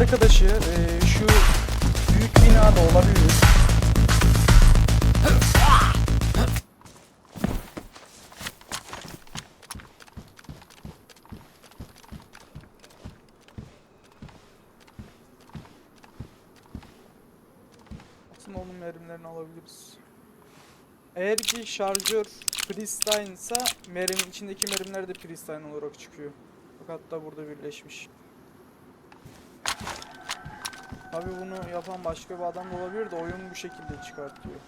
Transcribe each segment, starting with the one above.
arkadaşı e, şu büyük binada olabilir. Tüm onun mermilerini alabiliriz. Eğer ki şarjör Pristine ise mermi, içindeki mermiler de Pristine olarak çıkıyor. Bak hatta burada birleşmiş. Tabi bunu yapan başka bir adam da olabilir de oyun bu şekilde çıkartıyor.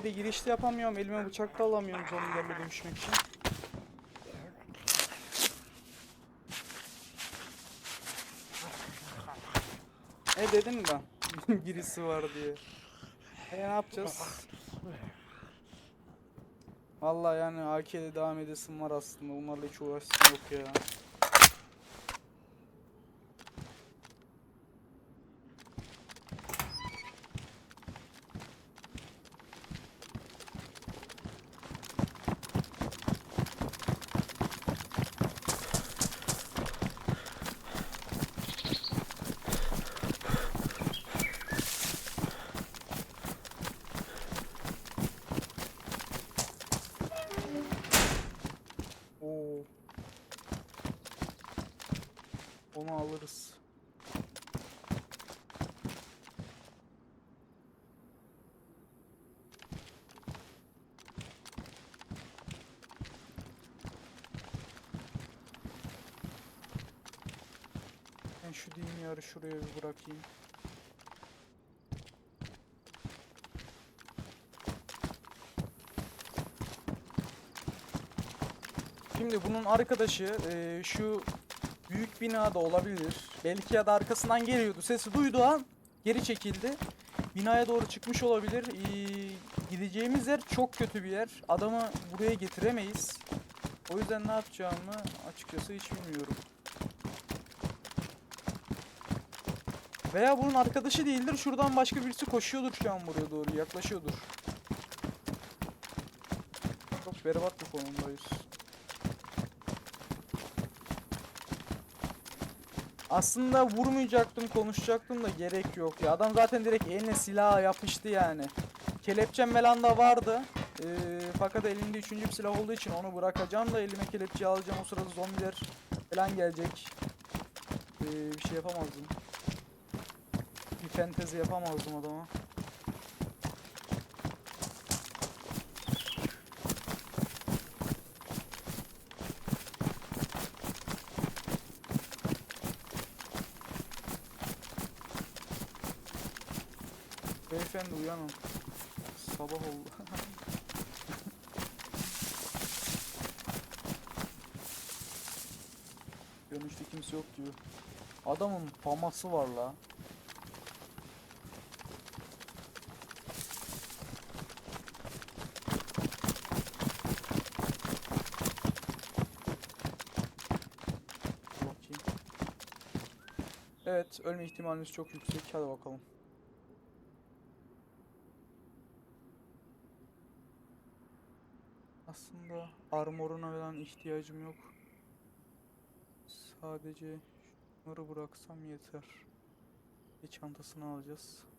Yere giriş de yapamıyorum. Elime bıçak da alamıyorum zombilerle dövüşmek için. E dedim ben. Birisi var diye. E ne yapacağız? Vallahi yani AK'de devam edesim var aslında. Bunlarla hiç uğraşsın yok ya. Onu alırız. Ben şu dünyarı şuraya bir bırakayım. Şimdi bunun arkadaşı eee, şu büyük binada olabilir. Belki ya da arkasından geliyordu. Sesi duyduğu an geri çekildi. Binaya doğru çıkmış olabilir. Eee, gideceğimiz yer çok kötü bir yer. Adamı buraya getiremeyiz. O yüzden ne yapacağımı açıkçası hiç bilmiyorum. Veya bunun arkadaşı değildir. Şuradan başka birisi koşuyordur şu an buraya doğru. Yaklaşıyordur. Çok berbat bir konumdayız. Aslında vurmayacaktım, konuşacaktım da gerek yok ya. Adam zaten direkt eline silaha yapıştı yani. Kelepçem falan da vardı. Ee, fakat elinde üçüncü bir silah olduğu için onu bırakacağım da elime kelepçeyi alacağım. O sırada zombiler falan gelecek. Ee, bir şey yapamazdım. Bir fentezi yapamazdım adama. Uyanın. Sabah oldu. Dönüşte kimse yok diyor. Adamın faması var la. Evet, ölme ihtimalimiz çok yüksek. Hadi bakalım. Aslında armoruna falan ihtiyacım yok. Sadece şunları bıraksam yeter. Bir çantasını alacağız.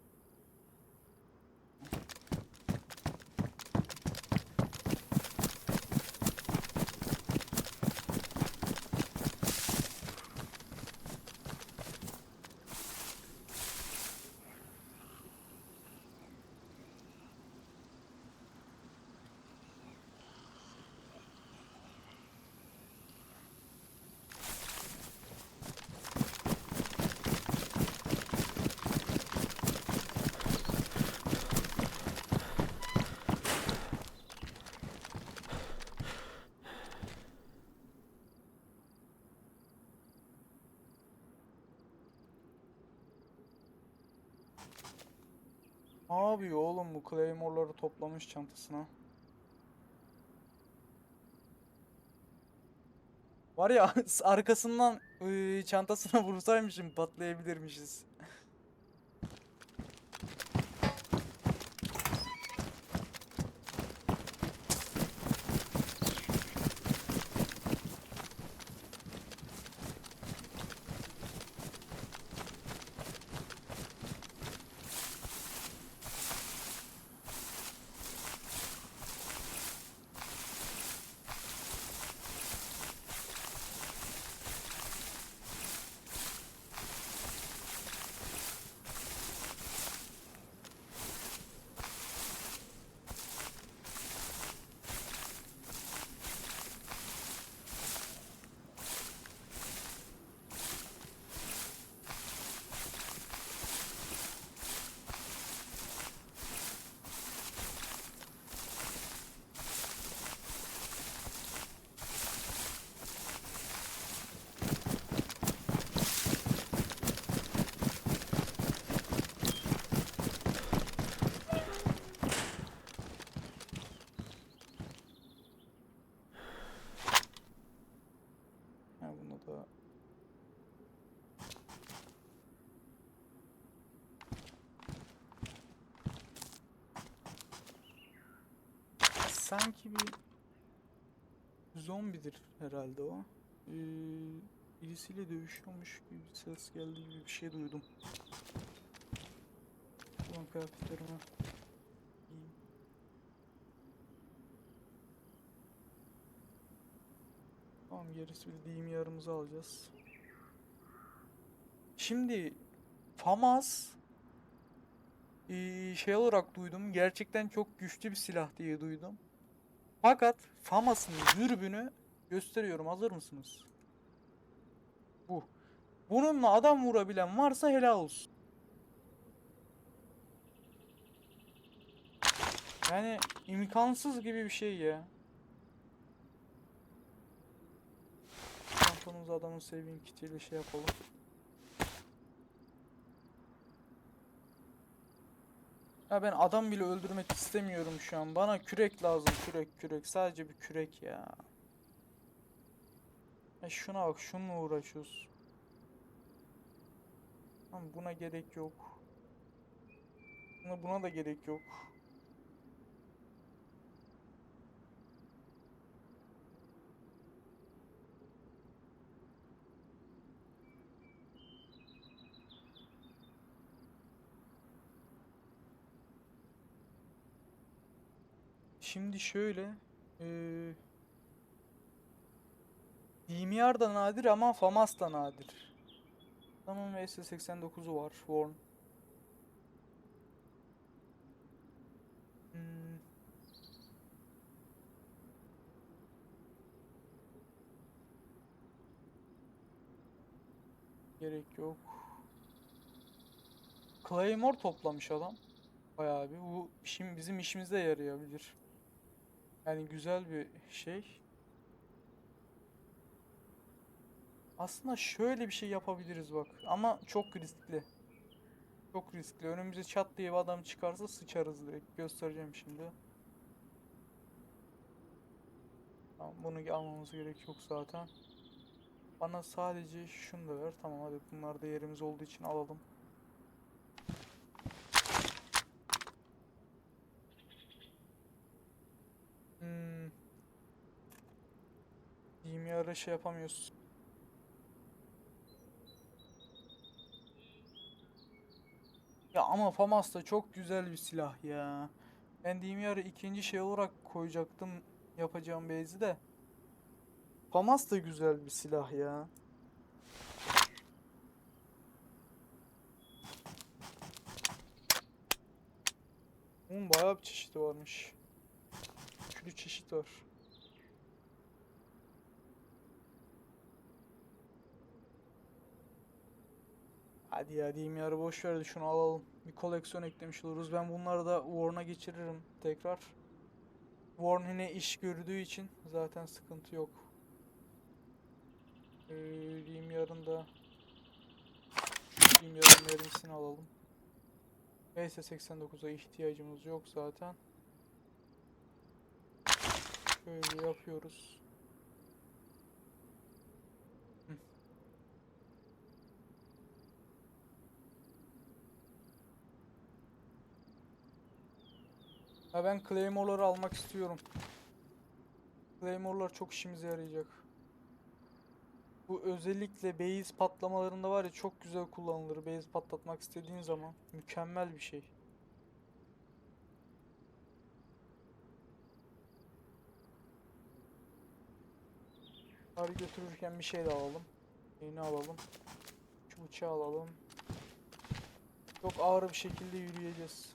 Ne yapıyor oğlum bu Claymore'ları toplamış çantasına. Var ya arkasından çantasına vursaymışım patlayabilirmişiz. Zombidir herhalde o. Ee, birisiyle dövüşüyormuş gibi bir ses geldi gibi bir şey duydum. Ulan kıyafetlerime. Tamam gerisi bildiğim yarımızı alacağız. Şimdi FAMAS eee, şey olarak duydum. Gerçekten çok güçlü bir silah diye duydum. Fakat FAMAS'ın dürbünü gösteriyorum. Hazır mısınız? Bu. Bununla adam vurabilen varsa helal olsun. Yani imkansız gibi bir şey ya. Çantamızı adamın saving kitiyle şey yapalım. Ya ben adam bile öldürmek istemiyorum şu an. Bana kürek lazım. Kürek kürek. Sadece bir kürek ya. Ya şuna bak. Şununla uğraşıyoruz. Tamam buna gerek yok. Buna, buna da gerek yok. Şimdi şöyle eee DMR da nadir ama FAMAS da nadir. Tamam S89'u var Warn. Hmm. Gerek yok. Claymore toplamış adam. Bayağı bir. Bu işim bizim işimize yarayabilir. Yani güzel bir şey. Aslında şöyle bir şey yapabiliriz bak. Ama çok riskli. Çok riskli. Önümüze çat diye bir adam çıkarsa sıçarız direkt. Göstereceğim şimdi. Tamam bunu almamız gerek yok zaten. Bana sadece şunu da ver. Tamam hadi bunlar da yerimiz olduğu için alalım. Hmm. DMR'ı şey yapamıyoruz. Ya ama FAMAS da çok güzel bir silah ya. Ben DMR'ı ikinci şey olarak koyacaktım yapacağım base'i de. FAMAS da güzel bir silah ya. Bunun bayağı bir çeşidi varmış. Türlü çeşit var. Hadi ya diyeyim yarı boş ver de şunu alalım. Bir koleksiyon eklemiş oluruz. Ben bunları da Warren'a geçiririm tekrar. Warren yine iş gördüğü için zaten sıkıntı yok. Ee, diyeyim yarın da diyeyim yarın mermisini alalım. Neyse 89'a ihtiyacımız yok zaten. Şöyle yapıyoruz. Ha ben Claymore'ları almak istiyorum. Claymore'lar çok işimize yarayacak. Bu özellikle base patlamalarında var ya çok güzel kullanılır. Base patlatmak istediğin zaman mükemmel bir şey. Bunları götürürken bir şey de alalım. Neyini alalım? Şu bıçağı alalım. Çok ağır bir şekilde yürüyeceğiz.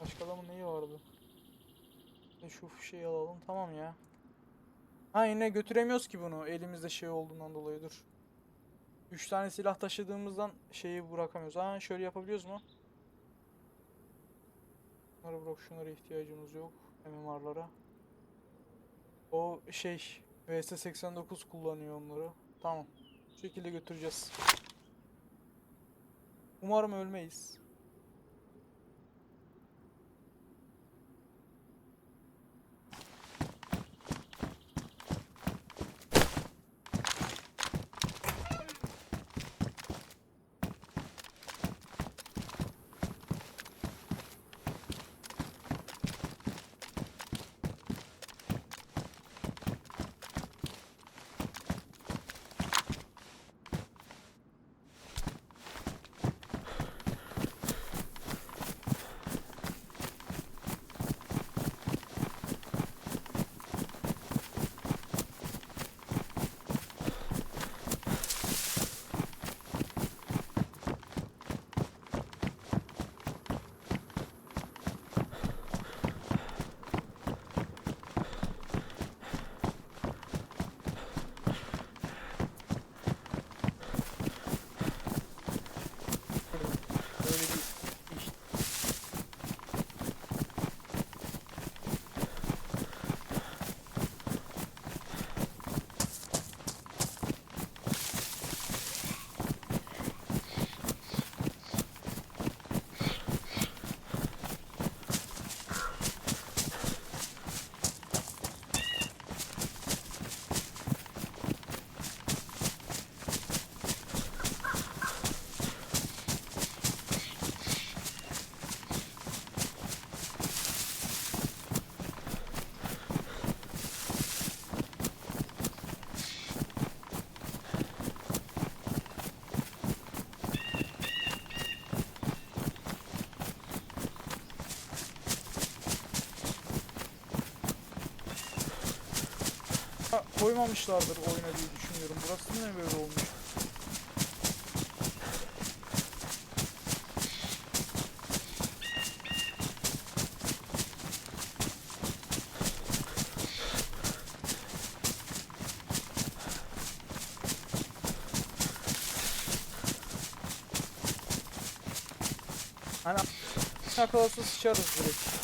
Başka adamın neyi vardı? Şu şeyi alalım tamam ya. Ha yine götüremiyoruz ki bunu elimizde şey olduğundan dolayı dur. 3 tane silah taşıdığımızdan şeyi bırakamıyoruz. Ha şöyle yapabiliyoruz mu? Bunları bırak şunlara ihtiyacımız yok. MMR'lara. O şey VS89 kullanıyor onları. Tamam. Bu şekilde götüreceğiz. Umarım ölmeyiz. Koymamışlardır oyuna diye düşünüyorum. Burası ne böyle olmuş? Hani yakalasa sıçarız direkt.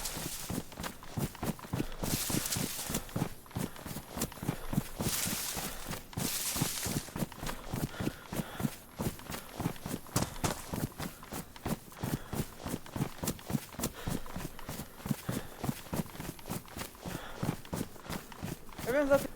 E ben